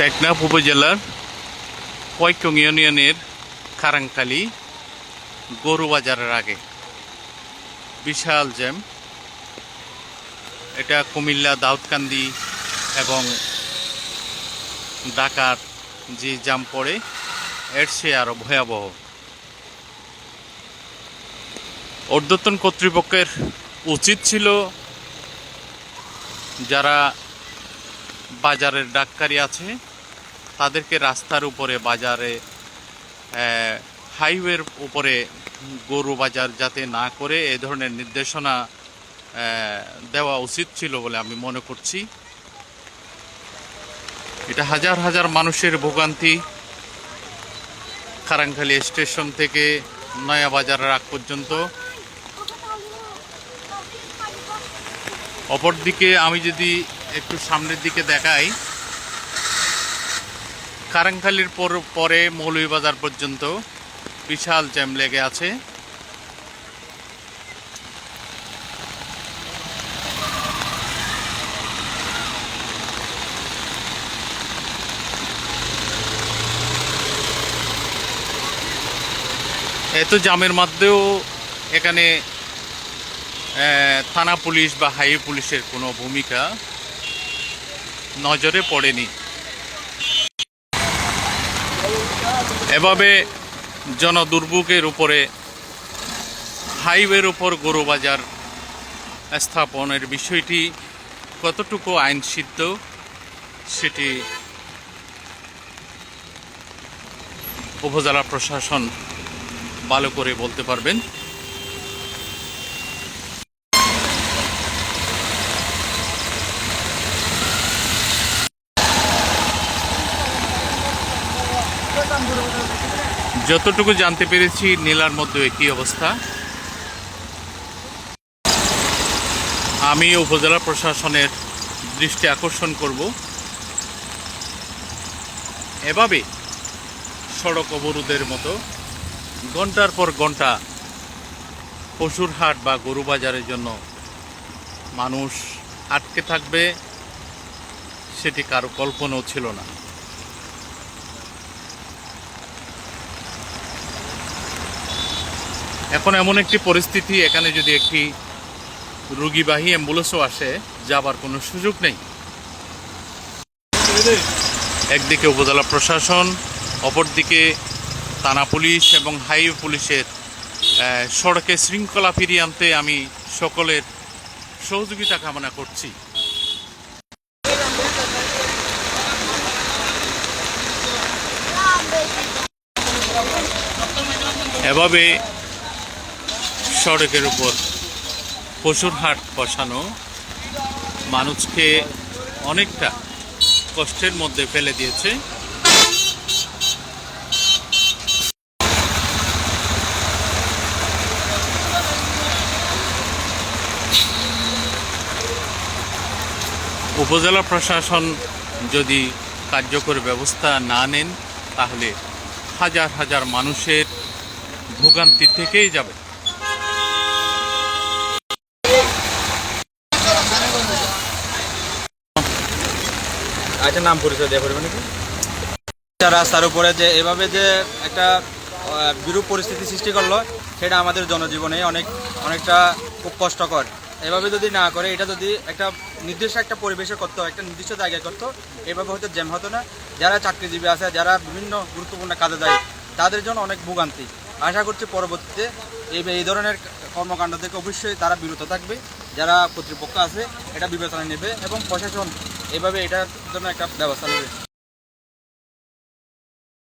টেকনাফ উপজেলার কয়কং ইউনিয়নের খারাংকালি গরু বাজারের আগে বিশাল জ্যাম এটা কুমিল্লা দাউদকান্দি এবং ঢাকার যে জাম পড়ে এর সে আরও ভয়াবহ ঊর্ধ্বতন কর্তৃপক্ষের উচিত ছিল যারা বাজারের ডাক্তারি আছে তাদেরকে রাস্তার উপরে, বাজারে হাইওয়ের উপরে গরু বাজার যাতে না করে এ ধরনের নির্দেশনা দেওয়া উচিত ছিল বলে আমি মনে করছি। এটা হাজার হাজার মানুষের ভোগান্তি। খারাংখালি স্টেশন থেকে নয়া বাজারের আগ পর্যন্ত। অপরদিকে আমি যদি একটু সামনের দিকে দেখাই কারাংখালির পর মৌলভীবাজার পর্যন্ত বিশাল জ্যাম লেগে আছে। এত জামের মধ্যেও এখানে থানা পুলিশ বা হাইওয়ে পুলিশের কোনো ভূমিকা নজরে পড়েনি। এভাবে জনদুর্ভোগের উপরে, হাইওয়ের উপর গরু বাজার স্থাপনের বিষয়টি কতটুকু আইনসিদ্ধ, সেটি উপজেলা প্রশাসন ভালো করে বলতে পারবেন। যতটুকু জানতে পেরেছি, নীলার মধ্যে একই অবস্থা। আমি উপজেলা প্রশাসনের দৃষ্টি আকর্ষণ করব। এভাবে সড়ক অবরোধের মতো ঘণ্টার পর ঘণ্টা পশুর হাট বা গরু বাজারের জন্য মানুষ আটকে থাকবে, সেটি কারও কল্পনাও ছিল না। এখন এমন একটি পরিস্থিতি, এখানে যদি একটি রুগীবাহী অ্যাম্বুলেন্সও আসে, যাবার কোনো সুযোগ নেই। একদিকে উপজেলা প্রশাসন, অপরদিকে থানা পুলিশ এবং হাইওয়ে পুলিশের সড়কে শৃঙ্খলা ফিরিয়ে আনতে আমি সকলের সহযোগিতা কামনা করছি। এভাবে সড়কের উপর পশুর হাট বসানো। মানুষকে অনেকটা কষ্টের মধ্যে ফেলে দিয়েছে। উপজেলা প্রশাসন যদি কার্যকর ব্যবস্থা না নেন, তাহলে হাজার হাজার মানুষের ভোগান্তি থেকেই যাবে। আচ্ছা নাম পরিচয় দেওয়া পড়বে নাকি? রাস্তার উপরে যে এভাবে যে একটা বিরূপ পরিস্থিতি সৃষ্টি করল, সেটা আমাদের জনজীবনে অনেক, অনেকটা খুব কষ্টকর। এভাবে যদি না করে, এটা যদি একটা নির্দিষ্ট একটা পরিবেশে করতো, একটা নির্দিষ্ট জায়গায় করতো, এভাবে হয়তো জ্যাম হতো না। যারা চাকরিজীবী আছে, যারা বিভিন্ন গুরুত্বপূর্ণ কাজে যায়, তাদের জন্য অনেক ভোগান্তি। আশা করছি পরবর্তীতে এই এই ধরনের কর্মকাণ্ড থেকে অবশ্যই তারা বিরত থাকবে। যারা কর্তৃপক্ষ আছে, এটা বিবেচনা নেবে এবং প্রশাসন এভাবে এটার জন্য একটা ব্যবস্থা নেবে।